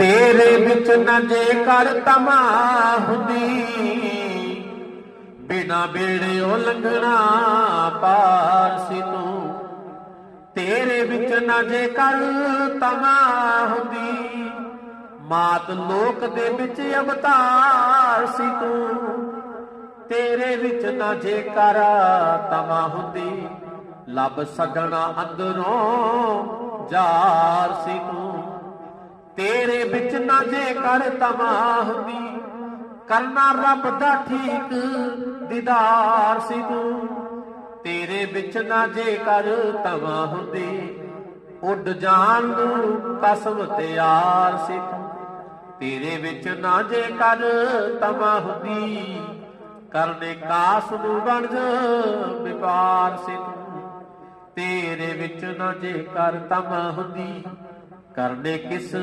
ਤੇਰੇ ਵਿੱਚ ਨਾ ਜੇ ਕਰ ਤਮਾ ਹੁੰਦੀ, ਬਿਨਾ ਬੇੜੇ ਉਹ ਲੰਘਣਾ ਪਾਰ ਸੀ ਤੂੰ। ਤੇਰੇ ਵਿੱਚ ਨਾ ਜੇ ਕਰ ਤਮਾ ਹੁੰਦੀ, ਮਾਤ ਲੋਕ ਦੇ ਵਿੱਚ ਅਵਤਾਰ ਸੀ ਤੂੰ। ਤੇਰੇ ਵਿੱਚ ਨਾ ਜੇ ਕਰ ਤਮਾ ਹੁੰਦੀ, ਲੱਭ ਸਗਣਾ ਅੰਦਰੋਂ ਜਾਰ ਸੀ ਤੂੰ। ਤੇਰੇ ਵਿੱਚ ਨਾ ਜੇ ਕਰ ਤਮਾ ਹੁੰਦੀ, ਕਰਨਾ ਰੱਬ ਦਾ ਠੀਕ ਦੀਦਾਰ ਸੀ ਤੂੰ। ਤੇਰੇ ਵਿੱਚ ਨਾ ਜੇ ਕਰ ਤਮਾ ਹੁੰਦੀ, ਉੱਡ ਜਾਣ ਨੂੰ ਕਸਮ ਤਿਆਰ ਸੀ ਤੇਰੇ ਵਿੱਚ ਨਾ ਜੇ ਕਰ ਤਮਾ ਹੁੰਦੀ, ਕਰਨੇ ਕਾਸ ਨੂੰ ਬਣ ਜਾ ਸੀ ਤੇਰੇ ਵਿੱਚ ਨਾ ਜੇ ਕਰ ਤਮਾ ਹੁੰਦੀ, ਕਰਨੇ ਕਿਸ